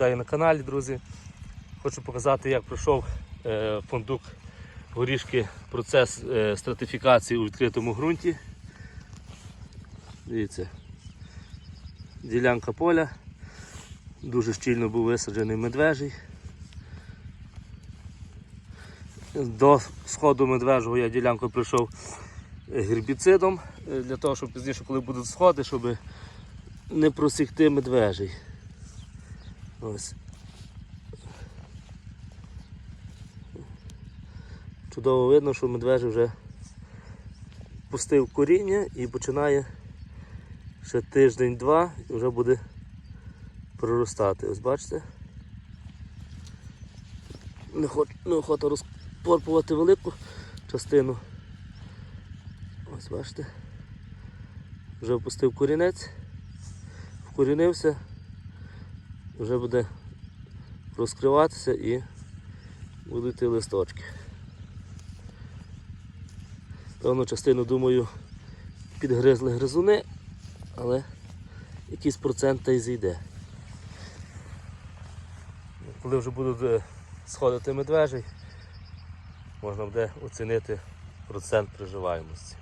Вітаю на каналі, друзі. Хочу показати, як пройшов е, фундук горішки процес е, стратифікації у відкритому ґрунті. Дивіться, ділянка поля. Дуже щільно був висаджений медвежий. До сходу медвежого я ділянку пройшов гербіцидом, е, для того, щоб пізніше, коли будуть сходи, щоб не просікти медвежий. Ось. Чудово видно, що медвежий вже пустив коріння і починає ще тиждень-два і вже буде проростати. Ось бачите? Не неохота розпорпувати велику частину. Ось бачите. Вже опустив корінець, вкорінився, вже буде розкриватися і будуть листочки. Певну частину, думаю, підгризли гризуни, але якийсь процент та й зійде. Коли вже будуть е, сходити медвежий, можна буде оцінити процент приживаємості.